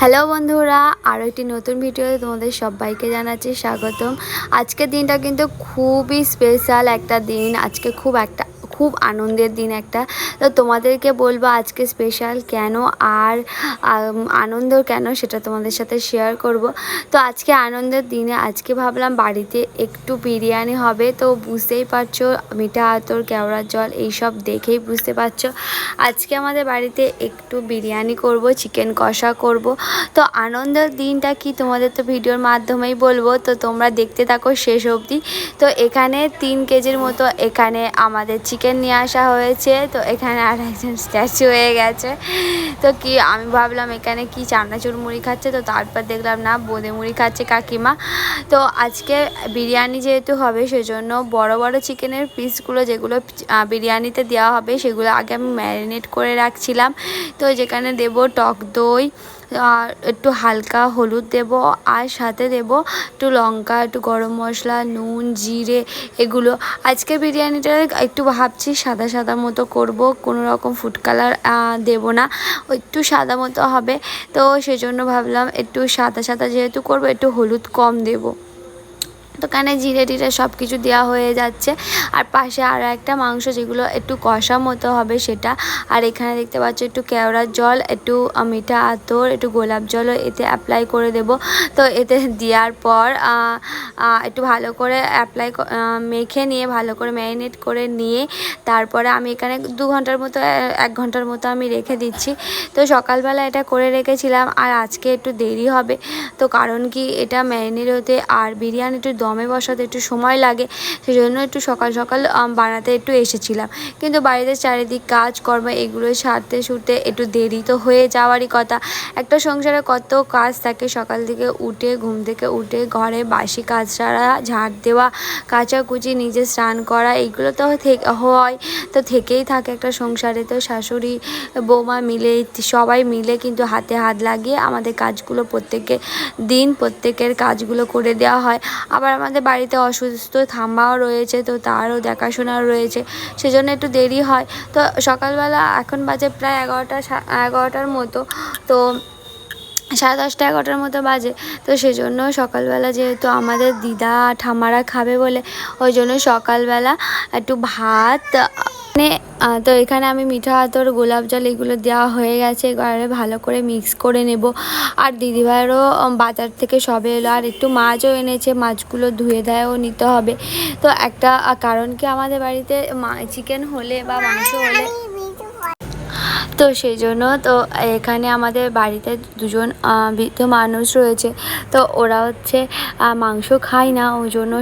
Hello বন্ধুরা আরও একটি নতুন ভিডিওতে তোমাদের সবাইকে জানাচ্ছি স্বাগতম। আজকের দিনটা কিন্তু খুবই স্পেশাল একটা দিন। আজকে খুব একটা খুব আনন্দের দিন একটা। তো তোমাদেরকে বলব আজকে স্পেশাল কেন আর আনন্দ কেন সেটা তোমাদের সাথে শেয়ার করব। তো আজকে আনন্দের দিনে আজকে ভাবলাম বাড়িতে একটু বিরিয়ানি হবে। তো বুঝতেই পারছ, মিঠা আতর, কেওড়ার জল এইসব দেখেই বুঝতে পারছ। আজকে আমাদের বাড়িতে একটু বিরিয়ানি করব চিকেন কষা করব। তো আনন্দের দিনটা কি তোমাদের তো ভিডিওর মাধ্যমেই বলব। তো তোমরা দেখতে থাকো শেষ অবধি। তো এখানে তিন কেজির মতো এখানে আমাদের চিকেন নিয়ে আসা হয়েছে, তো এখানে আর একজন স্ট্যাচু হয়ে গেছে। তো কি, আমি ভাবলাম এখানে কি চানাচুর মুড়ি খাচ্ছে, তো তারপর দেখলাম না, বোঁদে মুড়ি খাচ্ছে কাকিমা। তো আজকে বিরিয়ানি যেহেতু হবে, সেজন্য বড় বড় চিকেনের পিসগুলো যেগুলো বিরিয়ানিতে দেওয়া হবে, সেগুলো আগে আমি ম্যারিনেট করে রাখছিলাম। তো যেখানে দেব টক দই আর একটু হালকা হলুদ দেব আর সাথে দেব একটু লঙ্কা, একটু গরম মশলা, নুন, জিরে এগুলো। আজকে বিরিয়ানিটা একটু ভাবছি সাদা সাদা মতো করব, কোনো রকম ফুড কালার দেব না। একটু সাদা মতো হবে, তো সেজন্য ভাবলাম একটু সাদা সাদা যেহেতু করব, একটু হলুদ কম দেবো। তো কানে জিরে টিরে সব কিছু দেওয়া হয়ে যাচ্ছে। আর পাশে আরও একটা মাংস যেগুলো একটু কষা মতো হবে সেটা। আর এখানে দেখতে পাচ্ছ একটু কেওড়ার জল, একটু মিঠা আতর, একটু গোলাপ জলও এতে অ্যাপ্লাই করে দেব। তো এতে দেওয়ার পর একটু ভালো করে অ্যাপ্লাই মেখে নিয়ে, ভালো করে ম্যারিনেট করে নিয়ে, তারপরে আমি এখানে দু ঘণ্টার মতো এক ঘণ্টার মতো আমি রেখে দিচ্ছি। তো সকালবেলা এটা করে রেখেছিলাম, আর আজকে একটু দেরি হবে। তো কারণ কি, এটা ম্যারিনেট হতে আর বিরিয়ানি একটু দমে বসাতে একটু সময় লাগে সেই জন্য একটু সকাল সকাল বানাতে একটু এসেছিলাম। কিন্তু বাড়িতে চারিদিক কাজকর্ম এগুলো সারতে সুরতে একটু দেরি তো হয়ে যাওয়ারই কথা। একটা সংসারে কত কাজ থাকে, সকাল থেকে উঠে, ঘুম থেকে উঠে, ঘরে বাসি কাজ সারা ঝাড় দেওয়া, কাচাকুচি, নিজে স্নান করা এইগুলো তো হয়, তো থেকেই থাকে একটা সংসারে। তো শাশুড়ি, বৌমা মিলে, সবাই মিলে কিন্তু হাতে হাত লাগিয়ে আমাদের কাজগুলো প্রত্যেকে, দিন প্রত্যেকের কাজগুলো করে দেওয়া হয়। আবার আমাদের বাড়িতে অসুস্থ, থাম্বাও রয়েছে, তো তারও দেখাশোনা রয়েছে, সেজন্য একটু দেরি হয়। তো সকালবেলা এখন বাজে প্রায় এগারোটা এগারোটার মতো, তো সাড়ে দশটা এগারোটার মতো বাজে, তো সেজন্য সকালবেলা যেহেতু আমাদের দিদা ঠামারা খাবে বলে, ওই জন্য সকালবেলা একটু ভাত তো এখানে আমি মিঠা আতর, গোলাপ জল এগুলো দেওয়া হয়ে গেছে। এবারে ভালো করে মিক্স করে নেব। আর দিদিভাইয়েরও বাজার থেকে সবে এলো। আর একটু মাছও এনেছে। মাছগুলো ধুয়ে দেয়ও নিতে হবে। তো একটা কারণ কি আমাদের বাড়িতে চিকেন হলে বা মাংস হলে তো সেই জন্য তো এখানে আমাদের বাড়িতে দুজন বৃদ্ধ মানুষ রয়েছে। তো ওরা হচ্ছে মাংস খায় না। ওই জন্য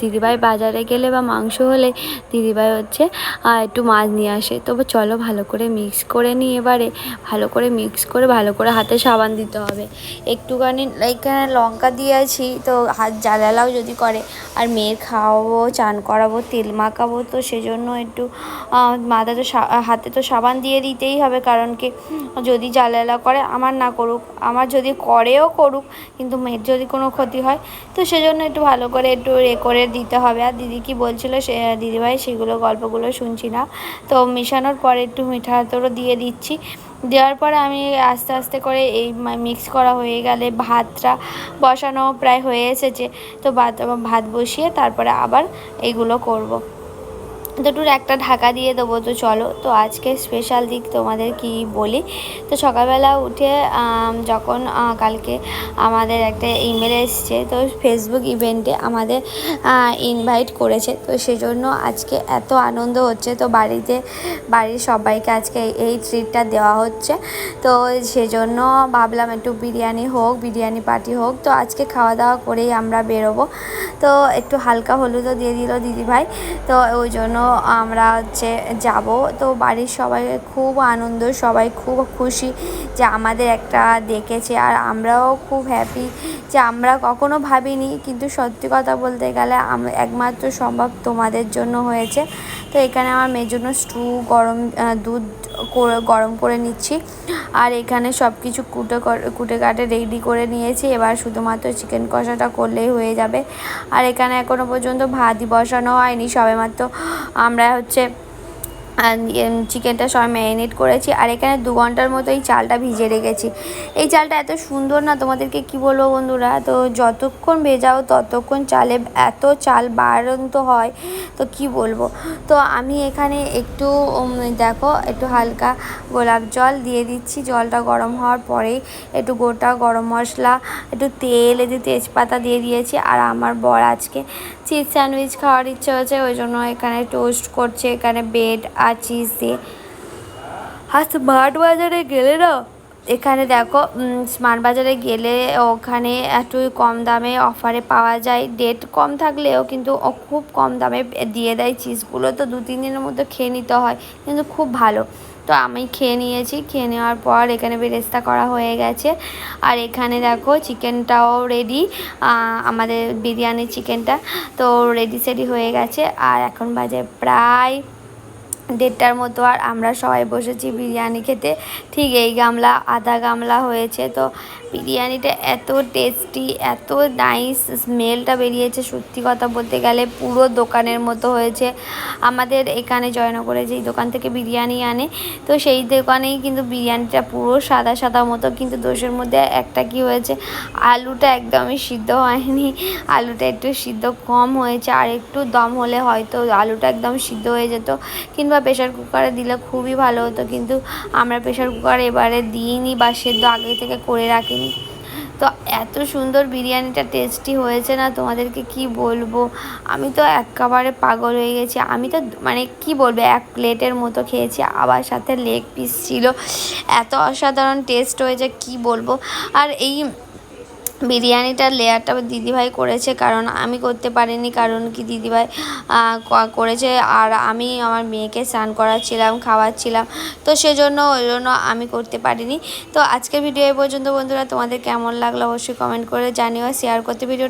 দিদিভাই বাজারে গেলে বা মাংস হলে দিদিভাই হচ্ছে একটু মাছ নিয়ে আসে। তো চলো ভালো করে মিক্স করে নিই এবারে। ভালো করে মিক্স করে, ভালো করে হাতে সাবান দিতে হবে। একটুখানি এখানে লঙ্কা দিয়েছি তো হাত জ্বালালাও যদি করে। আর মেয়ের খাওয়াবো, চান করাবো, তেল মাখাবো, তো সেজন্য একটু মাথা তো হাতে তো সাবান দিয়ে দিতেই হবে, কারণ কি যদি জ্বালালা করে, আমার না করুক, আমার যদি করেও করুক, কিন্তু মেয়ের যদি কোনো ক্ষতি হয়, তো সেজন্য একটু ভালো করে একটু রে করে দিতে হবে। আর দিদি কি বলছিল, সে, দিদিভাই, সেগুলো গল্পগুলো শুনছি না। তো মেশানোর পরে একটু মিঠা আতরও দিয়ে দিচ্ছি। দেওয়ার পরে আমি আস্তে আস্তে করে এই মিক্স করা হয়ে গেলে ভাতটা বসানো প্রায় হয়ে এসেছে। তো ভাত ভাত বসিয়ে তারপরে আবার এগুলো করব। দুটোর একটা ঢাকা দিয়ে দেবো, তো চলো। তো আজকে স্পেশাল দিক তোমাদের কি বলি? তো সকালবেলা উঠে যখন কালকে আমাদের একটা ইমেল এসছে, তো ফেসবুক ইভেন্টে আমাদের ইনভাইট করেছে। তো সেজন্য আজকে এত আনন্দ হচ্ছে। তো বাড়িতে, বাড়ির সবাইকে আজকে এই- ট্রিটটা দেওয়া হচ্ছে। তো সেজন্য ভাবলাম একটু বিরিয়ানি হোক, বিরিয়ানি পার্টি হোক। তো আজকে খাওয়া দাওয়া করেই আমরা বেরোবো। তো একটু হালকা হলুদও দিয়ে দিল দিদিভাই। তো ওই জন্য আমরা হচ্ছে যাব, তো বাড়ির সবাই খুব আনন্দ, সবাই খুব খুশি যে আমাদের একটা দেখেছে। আর আমরাও খুব হ্যাপি যে আমরা কখনো ভাবিনি, কিন্তু সত্যি কথা বলতে গেলে আম- একমাত্র সম্ভব তোমাদের জন্য হয়েছে। তো এখানে আমার মেয়ের জন্য স্টু, গরম দুধ গরম করে নিচ্ছি। আর এখানে সব কিছু কুটে কুটে কাটে রেডি করে নিয়েছি। এবার শুধুমাত্র চিকেন কষাটা করলেই হয়ে যাবে। আর এখানে এখনও পর্যন্ত ভাতই বসানো হয়নি। সবেমাত্র আমরা হচ্ছে চিকেনটা সবাই ম্যারিনেট করেছি। আর এখানে দু ঘণ্টার মতো এই চালটা ভিজে রেখেছি। এই চালটা এত সুন্দর না তোমাদেরকে কি বলব বন্ধুরা? তো যতক্ষণ ভেজাও ততক্ষণ চালে এত চাল বাড়ন্ত হয়, তো কি বলব? তো আমি এখানে একটু দেখো, একটু হালকা গোলাপ জল দিয়ে দিচ্ছি। জলটা গরম হওয়ার পরেই একটু গোটা গরম মশলা, একটু তেল একটু তেজপাতা দিয়ে দিয়েছি। আর আমার বর আজকে চিজ স্যান্ডউইচ খাওয়ার ইচ্ছে হয়েছে, ওই জন্য এখানে টোস্ট করছে। এখানে বেড আর চিজ দিয়ে আর স্মার্ট বাজারে গেলে না, এখানে দেখো স্মার্ট বাজারে গেলে ওখানে একটু কম দামে অফারে পাওয়া যায়। ডেট কম থাকলেও কিন্তু খুব কম দামে দিয়ে দেয় চিজগুলো তো দু, তিন দিনের মধ্যে খেয়ে নিতে হয়, কিন্তু খুব ভালো। তো আমি খেয়ে নিয়েছি, খেয়ে নেওয়ার পর এখানে বেরেস্তা করা হয়ে গেছে। আর এখানে দেখো, চিকেনটাও রেডি আমাদের বিরিয়ানি চিকেনটা তো রেডি সেডি হয়ে গেছে। আর এখন বাজে প্রায় দেড়টার মতো আর আমরা সবাই বসেছি বিরিয়ানি খেতে। ঠিক এই গামলা, আধা গামলা হয়েছে। তো বিরিয়ানিটা এত টেস্টি এত নাইস স্মেলটা বেরিয়েছে সত্যি কথা বলতে গেলে, পুরো দোকানের মতো হয়েছে। আমাদের এখানে জয়নগরে যেই দোকান থেকে বিরিয়ানি আনে, তো সেই দোকানেই কিন্তু বিরিয়ানিটা পুরো সাদা সাদা মতো, কিন্তু দোষের মধ্যে একটা কি হয়েছে, আলুটা একদমই সিদ্ধ হয়নি, আলুটা একটু সিদ্ধ কম হয়েছে, আর একটু দম হলে হয়তো আলুটা একদম সিদ্ধ হয়ে যেত, কিংবা প্রেশার কুকারে দিলে খুবই ভালো হতো, কিন্তু আমরা প্রেশার কুকারে এবারে দিইনি বা সেদ্ধ আগে থেকে করে রাখিনি। তো এত সুন্দর বিরিয়ানিটা টেস্টি হয়েছে না? তোমাদেরকে কি বলব? আমি তো একেবারে পাগল হয়ে গেছি। আমি তো মানে কি বলব, এক প্লেটের মতো খেয়েছি। আবার সাথে লেগ পিস ছিল। এত অসাধারণ টেস্ট হয়েছে, কি বলব? আর এই বিরিয়ানিটার লেয়ারটা দিদিভাই করেছে, কারণ আমি করতে পারিনি, কারণ কি দিদিভাই করেছে, আর আমি আমার মেয়েকে স্নান করাচ্ছিলাম, খাওয়াচ্ছিলাম, তো সেজন্য ওই জন্য আমি করতে পারিনি। তো আজকের ভিডিও এই পর্যন্ত বন্ধুরা তোমাদের কেমন লাগল অবশ্যই কমেন্ট করে জানিও শেয়ার করতে ভিডিও